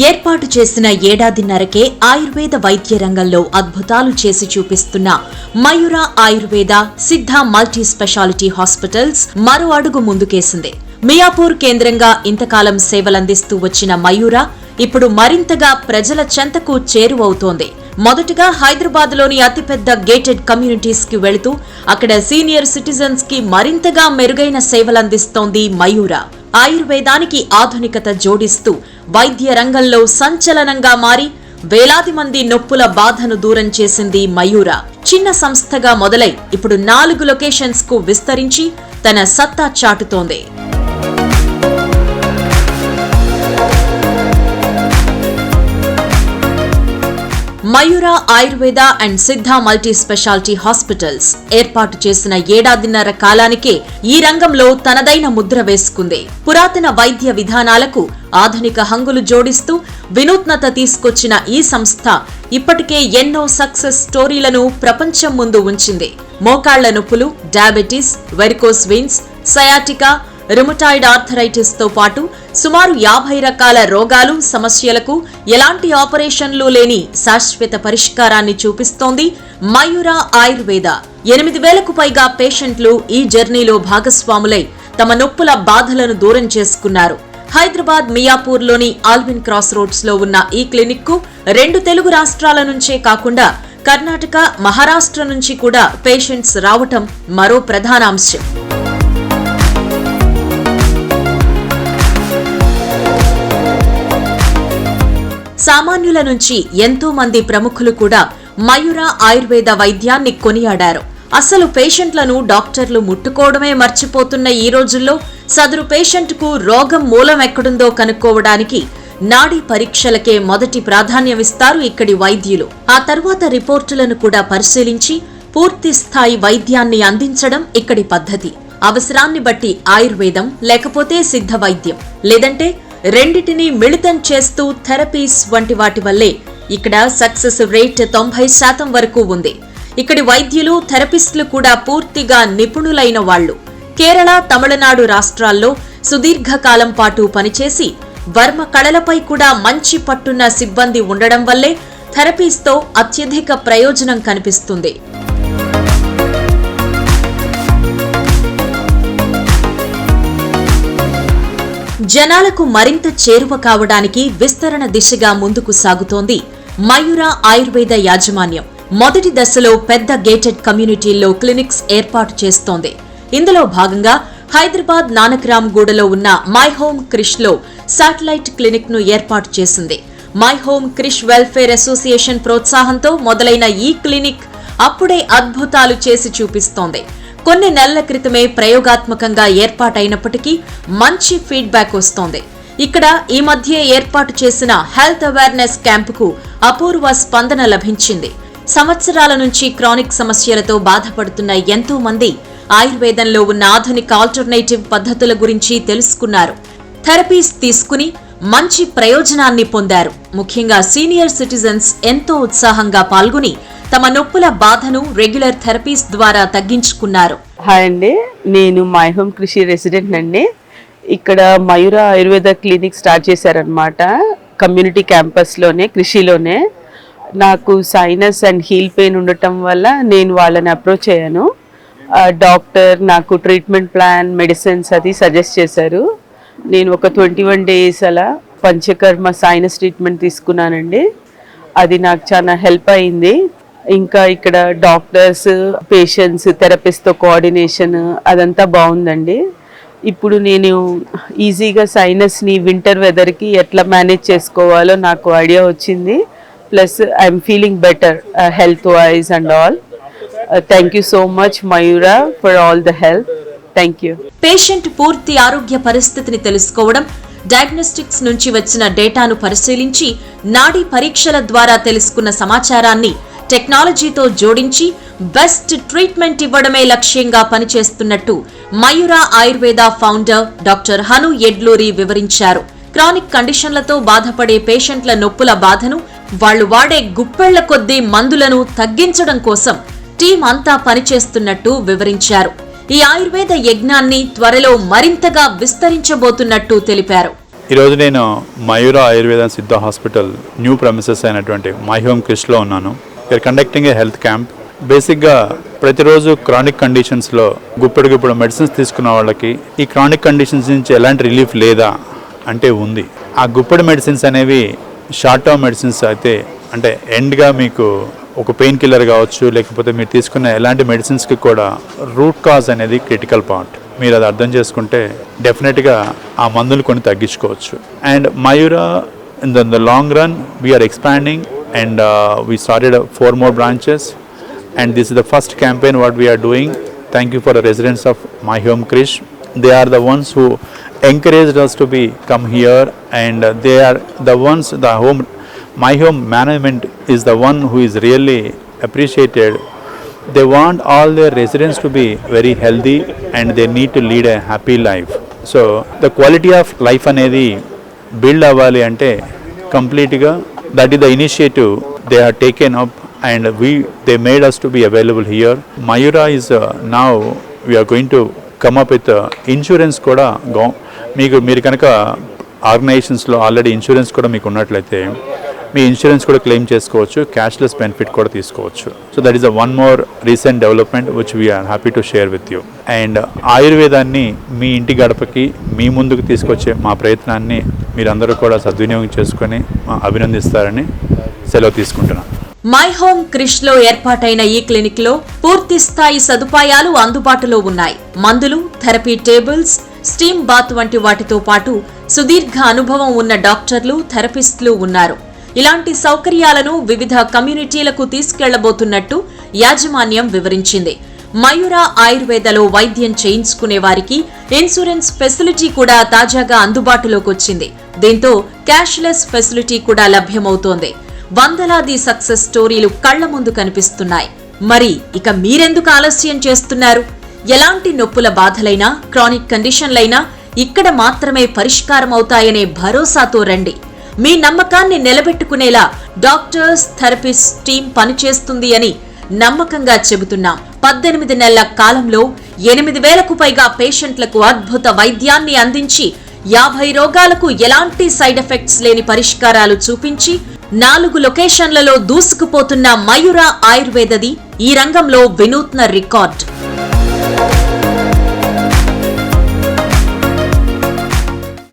ఏర్పాటు చేసిన ఏడాదిన్నరకే ఆయుర్వేద వైద్య రంగంలో అద్భుతాలు చేసి చూపిస్తున్న మయూర ఆయుర్వేద సిద్ధ మల్టీ స్పెషాలిటీ హాస్పిటల్స్ మరో అడుగు ముందుకేసింది. మియాపూర్ కేంద్రంగా ఇంతకాలం సేవలందిస్తూ వచ్చిన మయూర ఇప్పుడు మరింతగా ప్రజల చెంతకు చేరువవుతోంది. మొదటగా హైదరాబాద్లోని అతిపెద్ద గేటెడ్ కమ్యూనిటీస్కి వెళుతూ అక్కడ సీనియర్ సిటిజన్స్కి మరింతగా మెరుగైన సేవలందిస్తోంది మయూర. ఆయుర్వేదానికి ఆధునికత జోడిస్తూ వైద్య రంగంలో సంచలనంగా మారి వేలాది మంది నొప్పుల బాధను దూరం చేసింది మయూర. చిన్న సంస్థగా మొదలై ఇప్పుడు నాలుగు లొకేషన్స్కు విస్తరించి తన సత్తా చాటుతోంది. Mayura Ayurveda and Siddha multi speciality hospitals ఏర్పాటు చేసిన ఏడాదిన్నర కాలానికే ఈ రంగంలో తనదైన ముద్ర వేసుకుంది. పురాతన వైద్య విధానాలకు ఆధునిక హంగులు జోడిస్తూ వినూత్నత తీసుకొచ్చిన ఈ సంస్థ ఇప్పటికే ఎన్నో సక్సెస్ స్టోరీలను ప్రపంచం ముందు ఉంచింది. మోకాళ్ళ నొప్పులు diabetes varicose veins sciatica rheumatoid ఆర్థరైటిస్తో పాటు సుమారు యాభై రకాల రోగాలు సమస్యలకు ఎలాంటి ఆపరేషన్లు లేని శాశ్వత పరిష్కారాన్ని చూపిస్తోంది మయూరా ఆయుర్వేద. ఎనిమిది వేలకు పైగా పేషెంట్లు ఈ జర్నీలో భాగస్వాములై తమ నొప్పుల బాధలను దూరం చేసుకున్నారు. హైదరాబాద్ మియాపూర్లోని ఆల్విన్ క్రాస్ రోడ్స్లో ఉన్న ఈ క్లినిక్కు రెండు తెలుగు రాష్ట్రాల నుంచే కాకుండా కర్ణాటక మహారాష్ట్ర నుంచి కూడా పేషెంట్స్ రావటం మరో ప్రధాన అంశం సామాన్యుల నుంచి ఎంతో మంది ప్రముఖులు కూడా మయూర ఆయుర్వేద వైద్యాన్ని కొనియాడారు. అసలు పేషెంట్లను డాక్టర్లు ముట్టుకోవడమే మర్చిపోతున్న ఈ రోజుల్లో సదరు పేషెంట్కు రోగం మూలం ఎక్కడుందో కనుక్కోవడానికి నాడీ పరీక్షలకే మొదటి ప్రాధాన్యమిస్తారు ఇక్కడి వైద్యులు. ఆ తర్వాత రిపోర్టులను కూడా పరిశీలించి పూర్తి స్థాయి వైద్యాన్ని అందించడం ఇక్కడి పద్ధతి. అవసరాన్ని బట్టి ఆయుర్వేదం లేకపోతే సిద్ధ వైద్యం లేదంటే రెండిటిని మిళితం చేస్తూ థెరపీస్ వంటి వాటి వల్లే ఇక్కడ సక్సెస్ రేట్ తొంభై శాతం వరకు ఉంది. ఇక్కడి వైద్యులు థెరపిస్టులు కూడా పూర్తిగా నిపుణులైన వాళ్ళు. కేరళ తమిళనాడు రాష్ట్రాల్లో సుదీర్ఘకాలం పాటు పనిచేసి వర్మ కళలపై కూడా మంచి పట్టున్న సిబ్బంది ఉండడం వల్లే థెరపీస్తో అత్యధిక ప్రయోజనం కనిపిస్తుంది. జనాలకు మరింత చేరువ కావడానికి విస్తరణ దిశగా ముందుకు సాగుతోంది. మయూర ఆయుర్వేద యాజమాన్యం మొదటి దశలో పెద్ద గేటెడ్ కమ్యూనిటీల్లో క్లినిక్స్ ఏర్పాటు చేస్తోంది. ఇందులో భాగంగా హైదరాబాద్ నానక్రామ్ గూడలో ఉన్న మై హోమ్ క్రిష్లో సాటిలైట్ శాటిలైట్ క్లినిక్ను ఏర్పాటు చేసింది. My Home Krishe welfare association ప్రోత్సాహంతో మొదలైన ఈ క్లినిక్ అప్పుడే అద్భుతాలు చేసి చూపిస్తోంది. కొన్ని నెలల క్రితమే ప్రయోగాత్మకంగా ఏర్పాటైనప్పటికీ మంచి ఫీడ్బ్యాక్ వస్తోంది. ఇక్కడ ఈ మధ్య ఏర్పాటు చేసిన హెల్త్ అవేర్నెస్ క్యాంపుకు అపూర్వ స్పందన లభించింది. సంవత్సరాల నుంచి క్రానిక్ సమస్యలతో బాధపడుతున్న ఎంతో మంది ఆయుర్వేదంలో ఉన్న ఆధునిక ఆల్టర్నేటివ్ పద్ధతుల గురించి తెలుసుకున్నారు. థెరపీస్ తీసుకుని మంచి ప్రయోజనాన్ని పొందారు. ముఖ్యంగా సీనియర్ సిటిజన్స్ ఎంతో ఉత్సాహంగా పాల్గొని తమ నొప్పుల బాధను రెగ్యులర్ థెరపీస్ ద్వారా తగ్గించుకున్నారు. హాయ్ అండి. నేను మై హోమ్ కృషి రెసిడెంట్ అండి. ఇక్కడ మయూర ఆయుర్వేద క్లినిక్ స్టార్ట్ చేశారనమాట కమ్యూనిటీ క్యాంపస్లోనే కృషిలోనే. నాకు సైనస్ అండ్ హీల్ పెయిన్ ఉండటం వల్ల నేను వాళ్ళని అప్రోచ్ అయ్యాను. డాక్టర్ నాకు ట్రీట్మెంట్ ప్లాన్ మెడిసిన్స్ అది సజెస్ట్ చేశారు. నేను ఒక ట్వంటీ వన్ డేస్ అలా పంచకర్మ సైనస్ ట్రీట్మెంట్ తీసుకున్నానండి. అది నాకు చాలా హెల్ప్ అయింది. ఇంకా ఇక్కడ డాక్టర్స్ పేషెంట్స్ థెరపిస్ట్తో కోఆర్డినేషన్ అదంతా బాగుందండి. ఇప్పుడు నేను ఈజీగా సైనస్ని వింటర్ వెదర్కి ఎట్లా మేనేజ్ చేసుకోవాలో నాకు ఐడియా వచ్చింది. Plus I'm feeling better health wise and all thank you so much Mayura for all the help thank you patient పూర్తి ఆరోగ్య పరిస్థితిని తెలుసుకోవడం డయాగ్నోస్టిక్స్ నుంచి వచ్చిన డేటాను పరిశీలించి నాడీ పరీక్షల ద్వారా తెలుసుకున్న సమాచారాన్ని టెక్నాలజీతో జోడించి బెస్ట్ ట్రీట్మెంట్ ఇవ్వడమే లక్ష్యంగా పనిచేస్తున్నట్టు మయూరా ఆయుర్వేద ఫౌండర్ డాక్టర్ హను ఎడ్లూరి వివరించారు. క్రానిక్ కండిషన్లతో బాధపడే పేషెంట్ల నొప్పుల బాధను వాళ్ళు వాడే గుప్పెళ్ళ కొద్దీ మందులను తగ్గించడం కోసం టీం అంతా పనిచేస్తున్నట్టు వివరించారు. ఈ ఆయుర్వేద యజ్ఞాన్ని త్వరలో మరింతగా విస్తరించబోతున్నట్టు తెలిపారు. ఈరోజు నేను Mayura Ayurveda Siddha hospital new premises అయినటువంటి మై హోమ్ క్రిష్లో ఉన్నాను. ఇక్కడ కండక్టింగ్ ఏ హెల్త్ క్యాంప్ బేసిక్గా ప్రతిరోజు క్రానిక్ కండిషన్స్లో గుప్పెడు గుప్పెడు మెడిసిన్స్ తీసుకున్న వాళ్ళకి ఈ క్రానిక్ కండిషన్స్ నుంచి ఎలాంటి రిలీఫ్ లేదా అంటే ఉంది. ఆ గుప్పెడు మెడిసిన్స్ అనేవి షార్ట్ టర్మ్ మెడిసిన్స్ అయితే అంటే ఎండ్గా మీకు ఒక పెయిన్ కిల్లర్ కావచ్చు లేకపోతే మీరు తీసుకున్న ఎలాంటి మెడిసిన్స్కి కూడా రూట్ కాజ్ అనేది క్రిటికల్ పాయింట్ మీరు అది అర్థం చేసుకుంటే డెఫినెట్గా ఆ మందులు కొని తగ్గించుకోవచ్చు. And Mayura in the long run we are expanding and we started four more branches and this is the first campaign what we are doing thank you for the residents of My Home Krishe they are the ones who encourage us to be come here and they are the ones the home My Home management is the one who is really appreciated. They want all their residents to be very healthy and they need to lead a happy life. So the quality of life అనేది build అవ్వాలి అంటే కంప్లీట్గా that ఈ the initiative they are taken up and we they made us to be available here Mayura is నా we are going to come up with insurance కూడా గో మీకు మీరు కనుక ఆర్గనైజేషన్స్లో ఆల్రెడీ ఇన్సూరెన్స్ కూడా మీకు ఉన్నట్లయితే మీ ఇన్సూరెన్స్ కూడా క్లెయిమ్ చేసుకోవచ్చు క్యాష్లెస్ బెనిఫిట్ కూడా తీసుకోవచ్చు. So that is a one more recent development which we are happy to share with you and ఆయుర్వేదాన్ని మీ ఇంటి గడపకి మీ ముందుకు తీసుకొచ్చే మా ప్రయత్నాన్ని మీరందరూ కూడా సద్వినియోగం చేసుకొని అభినందిస్తారని సెలవు తీసుకుంటున్నాను. మై హోమ్ క్రిష్లో ఏర్పాటైన ఈ క్లినిక్లో పూర్తి స్థాయి సదుపాయాలు అందుబాటులో ఉన్నాయి. మందులు థెరపీ టేబుల్స్ స్టీమ్ బాత్ వంటి వాటితో పాటు సుదీర్ఘ అనుభవం ఉన్న డాక్టర్లు థెరపిస్టులు ఉన్నారు. ఇలాంటి సౌకర్యాలను వివిధ కమ్యూనిటీలకు తీసుకెళ్ళబోతున్నట్టు యాజమాన్యం వివరించింది. మయూర ఆయుర్వేదలో వైద్యం చేయించుకునే వారికి ఇన్సూరెన్స్ ఫెసిలిటీ కూడా తాజాగా అందుబాటులోకి వచ్చింది. దీంతో క్యాష్లెస్ ఫెసిలిటీ కూడా లభ్యమవుతోంది. వందలాది సక్సెస్ స్టోరీలు కళ్ళ ముందు కనిపిస్తున్నాయి. మరి ఇక మీరెందుకు ఆలస్యం చేస్తున్నారు? ఎలాంటి నొప్పుల బాధలైనా క్రానిక్ కండిషన్లైనా ఇక్కడ మాత్రమే పరిష్కారం అవుతాయనే భరోసాతో రండి. మీ నమ్మకాన్ని నిలబెట్టుకునేలా డాక్టర్స్ థెరపిస్ట్ టీం పనిచేస్తుంది అని నమ్మకంగా చెబుతున్నాం. పద్దెనిమిది నెలల కాలంలో ఎనిమిది వేలకు పైగా పేషెంట్లకు అద్భుత వైద్యాన్ని అందించి యాభై రోగాలకు ఎలాంటి సైడ్ ఎఫెక్ట్స్ లేని పరిష్కారాలు చూపించి నాలుగు లొకేషన్లలో దూసుకుపోతున్న మయూర ఆయుర్వేదది ఈ రంగంలో వినూత్న రికార్డ్.